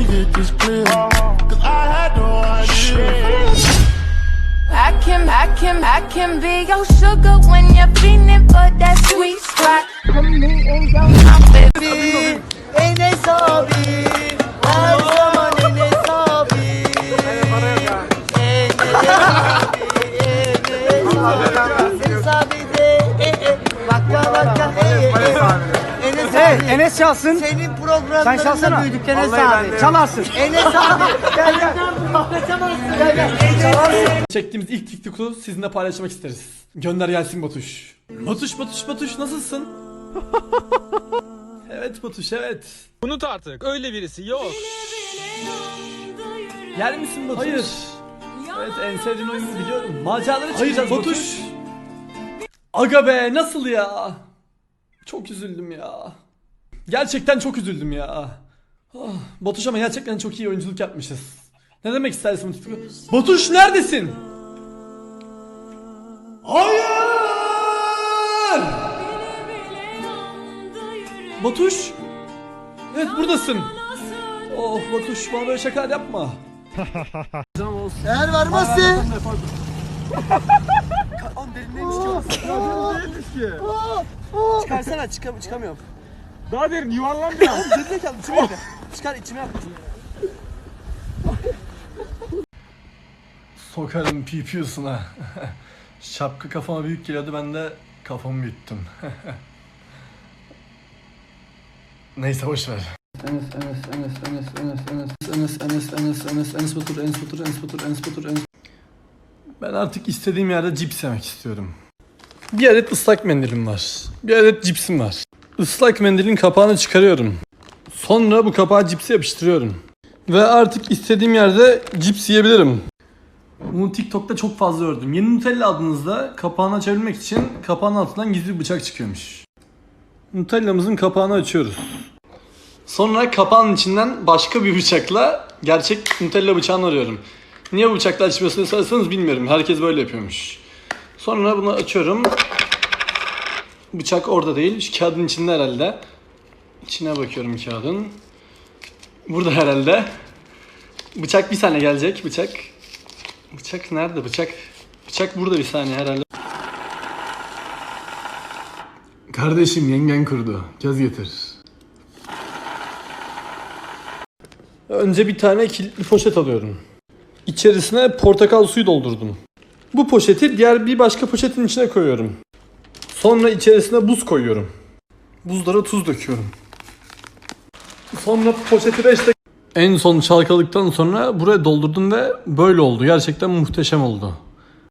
me get this clear. Cause I had no idea. I can, I can, I can be your sugar when you're feeling for that sweet spot. Put me in your mouth, baby. Enes abi Her zaman Enes çalsın. Senin Sen programlarında çalsana. büyüdük Enes abi Çalarsın. Enes abi Gel gel gel gel Çektiğimiz ilk TikTok'u sizinle paylaşmak isteriz. Gönder gelsin Batuş. Batuş Batuş Batuş nasılsın? evet Batuş evet. Unut artık. Öyle birisi yok. Yer misin Batuş? Hayır. Evet en sevdiğin oyunu biliyorum. Maceralara çıkacağız Batuş. Aga be nasıl ya? Çok üzüldüm ya. Gerçekten çok üzüldüm ya. Ah, Batuş ama gerçekten çok iyi oyunculuk yapmışız. Ne demek istersin Batuş? Batuş neredesin? Hayır! Batuş? Evet buradasın. Oh Batuş bana böyle şakalar yapma. Eğer varmazsa Çıkarsana çıkam çıkamıyorum. Daha derin yuvarlan biraz. Gerizekalı içime yap. Çıkar içime yap. Sokarım pipiyorsuna. Şapka kafama büyük geliyordu ben de kafamı büyüttüm. Neyse boş ver. Enes, Enes, Enes, Enes, Enes, Enes, Enes, Enes, Enes, Enes, Enes Batur, Enes Batur, Enes Batur, Enes Batur, Enes Ben artık istediğim yerde cips yemek istiyorum. Bir adet ıslak mendilim var. Bir adet cipsim var. Islak mendilin kapağını çıkarıyorum. Sonra bu kapağı cipse yapıştırıyorum. Ve artık istediğim yerde cips yiyebilirim. Bunu TikTok'ta çok fazla gördüm. Yeni Nutella adınızda kapağını açabilmek için kapağın altından gizli bir bıçak çıkıyormuş. Nutella'mızın kapağını açıyoruz. Sonra kapağın içinden başka bir bıçakla gerçek Nutella bıçağını arıyorum. Niye bu bıçakla açmıyorsunuz sorarsanız bilmiyorum. Herkes böyle yapıyormuş. Sonra bunu açıyorum. Bıçak orada değil. Şu kağıdın içinde herhalde. İçine bakıyorum kağıdın. Burada herhalde. Bıçak bir saniye gelecek. Bıçak. Bıçak nerede bıçak? Bıçak burada bir saniye herhalde. Kardeşim yengen kurdu. Göz getir. Önce bir tane kilitli poşet alıyorum. İçerisine portakal suyu doldurdum. Bu poşeti diğer bir başka poşetin içine koyuyorum. Sonra içerisine buz koyuyorum. Buzlara tuz döküyorum. Sonra poşeti 5 dakika en son çalkaladıktan sonra buraya doldurdum ve böyle oldu. Gerçekten muhteşem oldu.